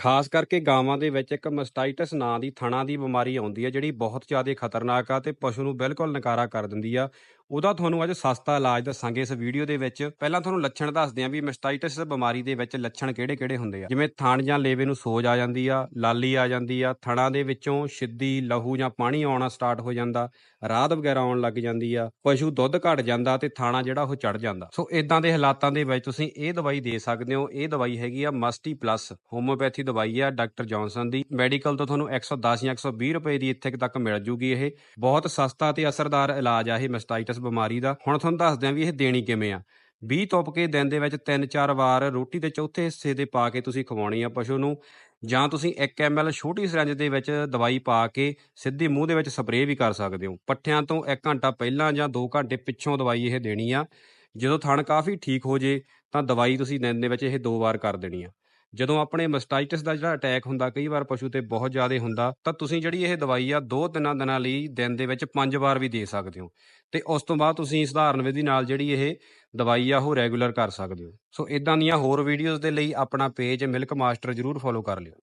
ਖਾਸ ਕਰਕੇ ਗਾਵਾਂ ਦੇ ਵਿੱਚ ਇੱਕ ਮਸਟਾਈਟਸ ਨਾਂ ਦੀ ਥਣਾ ਦੀ ਬਿਮਾਰੀ ਆਉਂਦੀ ਹੈ, ਜਿਹੜੀ ਬਹੁਤ ਜ਼ਿਆਦਾ ਖਤਰਨਾਕ ਆ ਤੇ ਪਸ਼ੂ ਨੂੰ ਬਿਲਕੁਲ ਨਕਾਰਾ ਕਰ ਦਿੰਦੀ ਆ। ਉਹਦਾ ਤੁਹਾਨੂੰ ਅੱਜ ਸਸਤਾ ਇਲਾਜ ਦੱਸਾਂਗੇ ਇਸ ਵੀਡੀਓ ਦੇ ਵਿੱਚ। ਪਹਿਲਾਂ ਤੁਹਾਨੂੰ ਲੱਛਣ ਦੱਸਦੇ ਆਂ ਵੀ ਮੈਸਟਾਈਟਿਸ ਬਿਮਾਰੀ ਦੇ ਵਿੱਚ ਲੱਛਣ ਕਿਹੜੇ-ਕਿਹੜੇ ਹੁੰਦੇ ਆ। ਜਿਵੇਂ ਥਣ ਜਾਂ ਲੇਵੇ ਨੂੰ ਸੋਜ ਆ ਜਾਂਦੀ ਆ, ਲਾਲੀ ਆ ਜਾਂਦੀ ਆ, ਥਣਾ ਦੇ ਵਿੱਚੋਂ ਸਿੱਧੀ ਲਹੂ ਜਾਂ ਪਾਣੀ ਆਉਣਾ ਸਟਾਰਟ ਹੋ ਜਾਂਦਾ ਰਾਧ ਵਗੈਰਾ ਆਉਣ ਲੱਗ ਜਾਂਦੀ ਆ, ਪਸ਼ੂ ਦੁੱਧ ਘਟ ਜਾਂਦਾ ਤੇ ਥਾਣਾ ਜਿਹੜਾ ਉਹ ਚੜ ਜਾਂਦਾ। ਸੋ ਇਦਾਂ ਦੇ ਹਾਲਾਤਾਂ ਦੇ ਵਿੱਚ ਤੁਸੀਂ ਇਹ ਦਵਾਈ ਦੇ ਸਕਦੇ ਹੋ ਇਹ ਦਵਾਈ ਹੈਗੀ ਆ ਮਸਟੀ ਪਲੱਸ। ਹੋਮੋਪੈਥੀ ਦਵਾਈ ਆ ਡਾਕਟਰ ਜੌਨਸਨ ਦੀ। ਮੈਡੀਕਲ ਤੋਂ ਤੁਹਾਨੂੰ 110 ਜਾਂ 120 ਰੁਪਏ ਦੀ ਇੱਥੇ ਤੱਕ ਮਿਲ ਜੂਗੀ ਇਹ। ਬਹੁਤ ਸਸਤਾ ਤੇ ਅਸਰਦਾਰ ਇਲਾਜ ਆ ਇਹ ਮੈਸਟਾਈਟਿਸ ਬਿਮਾਰੀ ਦਾ। ਹੁਣ ਤੁਹਾਨੂੰ ਦੱਸਦੇ ਆ ਵੀ ਇਹ ਦੇਣੀ ਕਿਵੇਂ ਆ? 20 ਤੁਪਕੇ ਦਿਨ ਦੇ ਵਿੱਚ 3-4 ਵਾਰ ਰੋਟੀ ਦੇ ਚੌਥੇ ਹਿੱਸੇ ਦੇ ਪਾ ਕੇ ਤੁਸੀਂ ਖਵਾਉਣੀ ਆ ਪਸ਼ੂ ਨੂੰ। ਜਾਂ ਤੁਸੀਂ 1 ml ਛੋਟੀ ਸਿਰੰਜ ਦੇ ਵਿੱਚ ਦਵਾਈ ਪਾ ਕੇ ਸਿੱਧੇ ਮੂੰਹ ਦੇ ਵਿੱਚ ਸਪਰੇਅ ਵੀ ਕਰ ਸਕਦੇ ਹੋ। ਪੱਠਿਆਂ ਤੋਂ 1 ਘੰਟਾ ਪਹਿਲਾਂ ਜਾਂ 2 ਘੰਟੇ ਪਿੱਛੋਂ ਦਵਾਈ ਇਹ ਦੇਣੀ ਆ। ਜਦੋਂ ਥਣ ਕਾਫੀ ਠੀਕ ਹੋ ਜੇ ਤਾਂ ਦਵਾਈ ਤੁਸੀਂ ਦਿਨ ਦੇ ਵਿੱਚ ਇਹ ਦੋ ਵਾਰ ਕਰ ਦੇਣੀ ਆ। ਜਦੋਂ ਆਪਣੇ ਮਸਟਾਈਟਿਸ ਦਾ ਜਿਹੜਾ ਅਟੈਕ ਹੁੰਦਾ, ਕਈ ਵਾਰ ਪਸ਼ੂ ਤੇ ਬਹੁਤ ਜ਼ਿਆਦਾ ਹੁੰਦਾ, ਤਾਂ ਤੁਸੀਂ ਜਿਹੜੀ ਇਹ ਦਵਾਈ ਆ, ਦੋ ਤਿੰਨਾਂ ਦਿਨਾਂ ਲਈ ਦਿਨ ਦੇ ਵਿੱਚ ਪੰਜ ਵਾਰ ਵੀ ਦੇ ਸਕਦੇ ਹੋ। ਤੇ ਉਸ ਤੋਂ ਬਾਅਦ ਤੁਸੀਂ ਸਧਾਰਨ ਵਿਧੀ ਨਾਲ ਜਿਹੜੀ ਇਹ ਦਵਾਈ ਆ, ਉਹ ਰੈਗੂਲਰ ਕਰ ਸਕਦੇ ਹੋ। ਸੋ ਇਦਾਂ ਦੀਆਂ ਹੋਰ ਵੀਡੀਓਜ਼ ਦੇ ਲਈ ਆਪਣਾ ਪੇਜ ਮਿਲਕ ਮਾਸਟਰ ਜਰੂਰ ਫੋਲੋ ਕਰ ਲਿਓ।